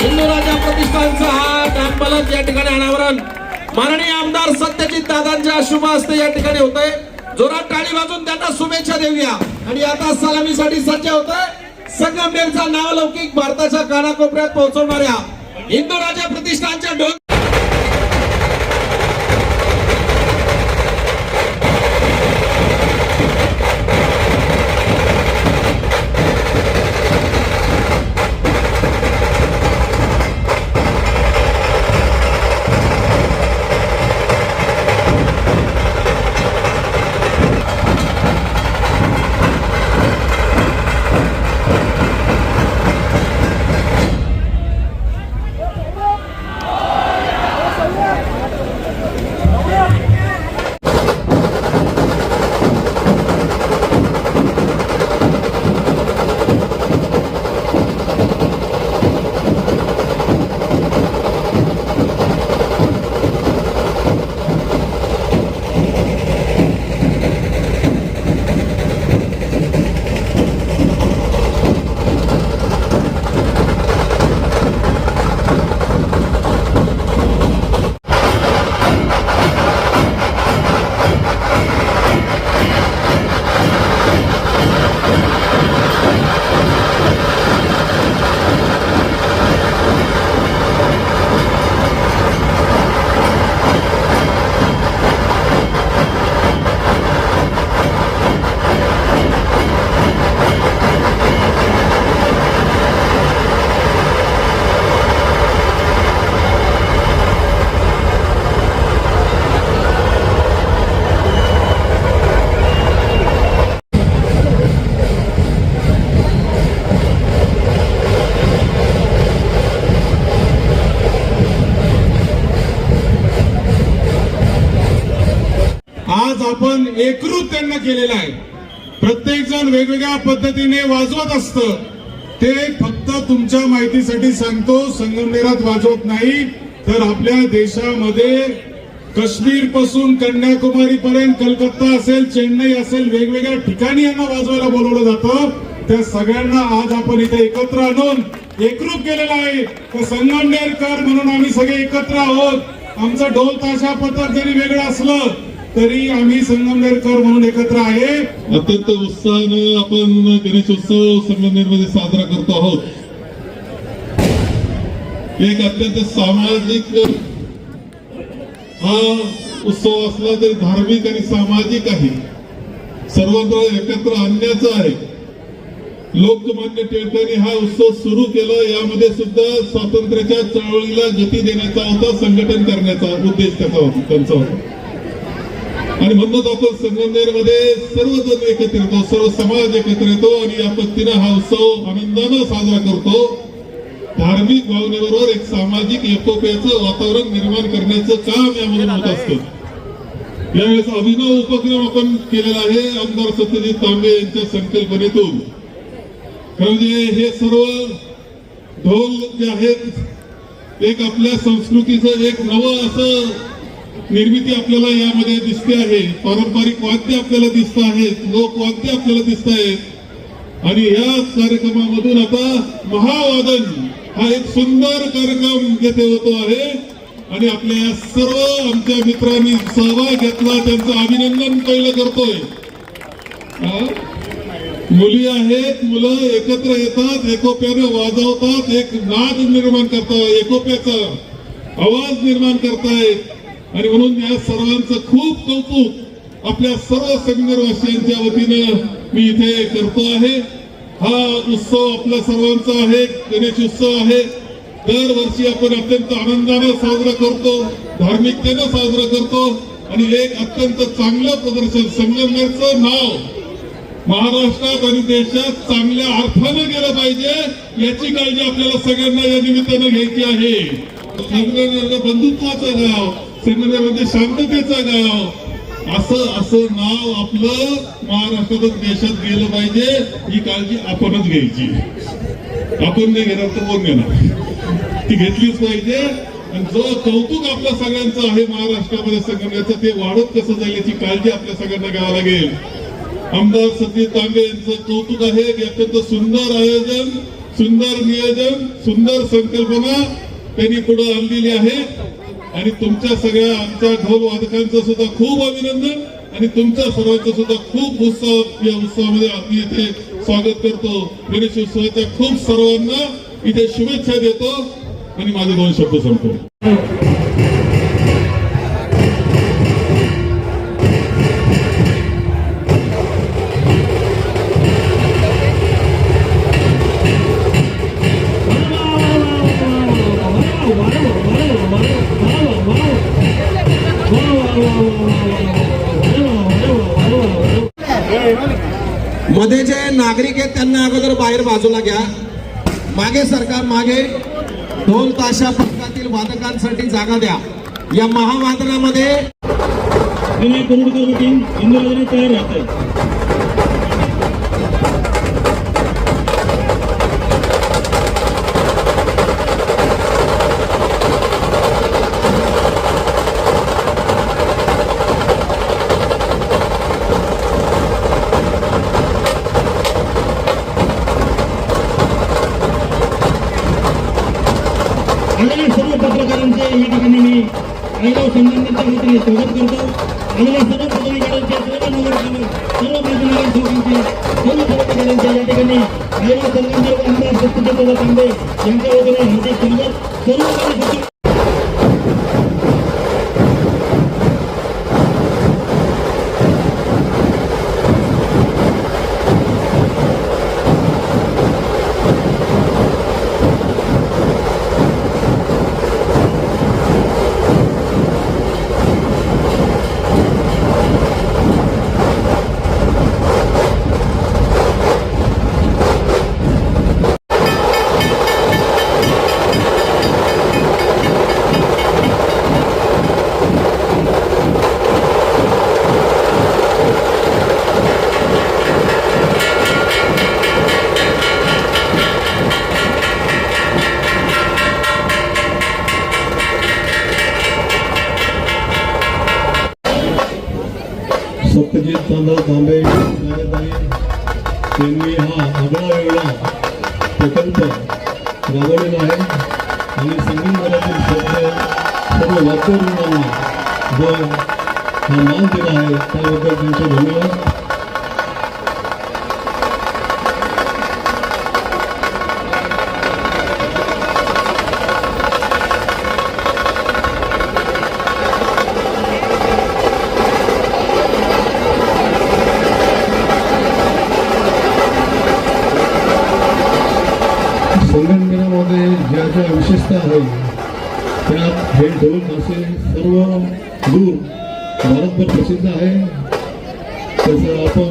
हिंदू राजा प्रतिष्ठानचा हा नागपालक या ठिकाणी अनावरण. माननीय आमदार सत्यजित दादांच्या शुभ हस्ते या ठिकाणी होत आहे जोरात टाळी वाजून त्यांना शुभेच्छा देऊया. आणि आता सलामीसाठी सज्ज होत आहे संगमनेरचा नावलौकिक भारताच्या कानाकोपऱ्यात पोहोचवणाऱ्या हिंदू राजा प्रतिष्ठानच्या डोंग त्यांना केलेलं आहे. प्रत्येक जण वेगवेगळ्या पद्धतीने वाजवत असत. ते फक्त तुमच्या माहितीसाठी सांगतो संगमनेरात वाजवत नाही तर आपल्या देशामध्ये काश्मीरपासून कन्याकुमारी पर्यंत कलकत्ता असेल चेन्नई असेल वेगवेगळ्या ठिकाणी यांना वाजवायला बोलवलं जातं. त्या सगळ्यांना आज आपण इथे एकत्र आणून एकरूप केलेलं आहे. तर संगमनेरकर म्हणून आम्ही सगळे एकत्र आहोत. आमचं ढोल ताशा पथक जरी वेगळं असलं तरी आम्ही संगमनेरकर म्हणून एकत्र आहे. अत्यंत उत्साहानं आपण गणेशोत्सव संगमनेरमध्ये साजरा करतो आहोत. एक अत्यंत सामाजिक हा उत्सव असला तरी धार्मिक आणि सामाजिक आहे. सर्वत्र एकत्र आणण्याचा आहे. लोकमान्य टिळकांनी हा उत्सव सुरू केला यामध्ये सुद्धा स्वातंत्र्याच्या चळवळीला गती देण्याचा होता संघटन करण्याचा उद्देश त्याचा होता त्यांचा होता. आणि म्हणूनच आपण संगमनेरमध्ये सर्वजण एकत्र येतो सर्व समाज एकत्र येतो आणि या पद्धतीनं हा उत्सव आनंदानं साजरा करतो. धार्मिक भावनेबरोबर एक सामाजिक एकोप्याचं वातावरण निर्माण करण्याचं काम यामधून होत असतं. यावेळेस अभिनव उपक्रम आपण केलेला आहे आमदार सत्यजित तांबे यांच्या संकल्पनेतून. म्हणजे हे सर्व ढोल जे आहेत एक आपल्या संस्कृतीचं एक नवं असं निर्मिती आपल्याला यामध्ये दिसते आहे. पारंपरिक वाद्य आपल्याला दिसत आहेत. लोकवाद्य आपल्याला दिसत आहेत. आणि या कार्यक्रमामधून आता महावादन हा एक सुंदर कार्यक्रम येथे होतो आहे. आणि आपल्या या सर्व आमच्या मित्रांनी सहभाग घेतला. त्यांचं अभिनंदन पहिलं करतोय. मुली आहेत मुलं एकत्र येतात एकोप्याने वाजवतात एक नाद निर्माण करतात एकोप्याचा आवाज निर्माण करतायत. आणि म्हणून या सर्वांचं खूप कौतुक आपल्या सर्व संगमनेरवासियांच्या वतीनं मी इथे करतो आहे. हा उत्सव आपल्या सर्वांचा आहे गणेश उत्सव आहे. दरवर्षी आपण अत्यंत आनंदाने साजरा करतो धार्मिकतेनं साजरा करतो आणि एक अत्यंत चांगलं प्रदर्शन संगमनेरचं नाव महाराष्ट्रात आणि देशात चांगल्या अर्थानं गेलं पाहिजे याची काळजी आपल्याला सगळ्यांना या निमित्तानं घ्यायची आहे. संगमनेरचं बंधुत्वाचं गाव संगमनेर म्हणजे शांततेचं गाव. असं असं नाव आपलं महाराष्ट्रातच देशात गेलं पाहिजे ही काळजी आपणच घ्यायची. आपण नाही घेणार तर कोण घेणार? ती घेतलीच पाहिजे. आणि जो कौतुक आपल्या सगळ्यांचं आहे महाराष्ट्रामध्ये संघटनेचं ते वाढत कसं जाईल याची काळजी आपल्या सगळ्यांना घ्यावं लागेल. आमदार सतीश तांबे यांचं कौतुक आहे की अत्यंत सुंदर आयोजन सुंदर नियोजन सुंदर संकल्पना त्यांनी पुढे आणलेली आहे. आणि तुमच्या सगळ्या आमच्या ढोल वादकांचं सुद्धा खूप अभिनंदन आणि तुमच्या सर्वांचं सुद्धा खूप उत्साह या उत्सवामध्ये आम्ही इथे स्वागत करतो. गणेश उत्सवाच्या खूप सर्वांना इथे शुभेच्छा देतो आणि माझे दोन शब्द संपतो मध्ये जे नागरिक आहेत त्यांना अगोदर बाहेर बाजूला घ्या. मागे सरकार मागे दोन ताशा पथकातील वादकांसाठी जागा द्या. या महावादनामध्ये विनय कुरुडकर टीम इंदोरमध्ये तयार राहते आलेल्या सर्व पत्रकारांचे या ठिकाणी मी आईराव संघटनेच्या वतीने स्वागत करतो आलेल्या सर्व पदाधिकाऱ्यांचे सर्व नगरसेवक सर्व प्रतिनिधी चौकांचे सर्व पदाधिकाऱ्यांचे या ठिकाणी आईराव संघटनेचे आमदार सत्यजित तांबे यांच्या वतीने हार्दिक स्वागत सर्व कार्यकर्ते सत्यजित चांदर तांबे कार्यकारी त्यांनी हा आगळा वेगळा प्रकल्प राबवलेला आहे. आणि संगीत मराठी सर्व सर्व वाद्यवृंदांना जो हा मान दिला आहे. त्याबद्दल त्यांचे धन्यवाद. संगमनेरामध्ये ज्या ज्या विशेषता आहेत त्यात हे ढोल असे सर्व दूर भारतभर प्रसिद्ध आहे. तसं आपण